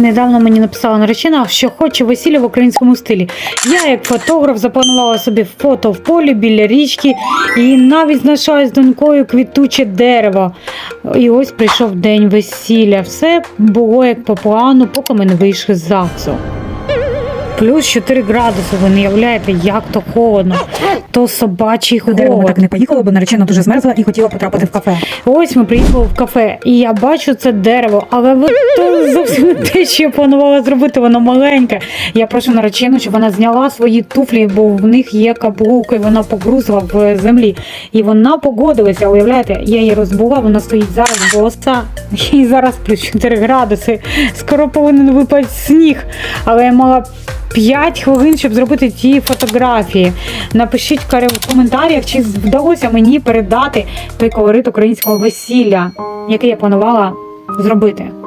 Недавно мені написала наречена, що хоче весілля в українському стилі. Я, як фотограф, запланувала собі фото в полі біля річки і навіть знайшла з донькою квітуче дерево. І ось прийшов день весілля. Все було як по плану, поки ми не вийшли з ЗАГСу. Плюс 4 градуси, ви не уявляєте, як то холодно. То собачий дерева ми так не поїхали, бо наречена дуже змерзла і хотіла потрапити в кафе. Ось ми приїхали в кафе, і я бачу це дерево, але ви то зовсім не те, що я планувала зробити, воно маленьке. Я прошу наречену, щоб вона зняла свої туфлі, бо в них є каблук, і вона погрузла в землі. І вона погодилася. Уявляєте, я її розбула, вона стоїть зараз боса, і зараз плюс 4 градуси. Скоро повинен випати сніг. Але я мала 5 хвилин, щоб зробити ті фотографії. Напишіть в коментарях, чи вдалося мені передати той колорит українського весілля, який я планувала зробити.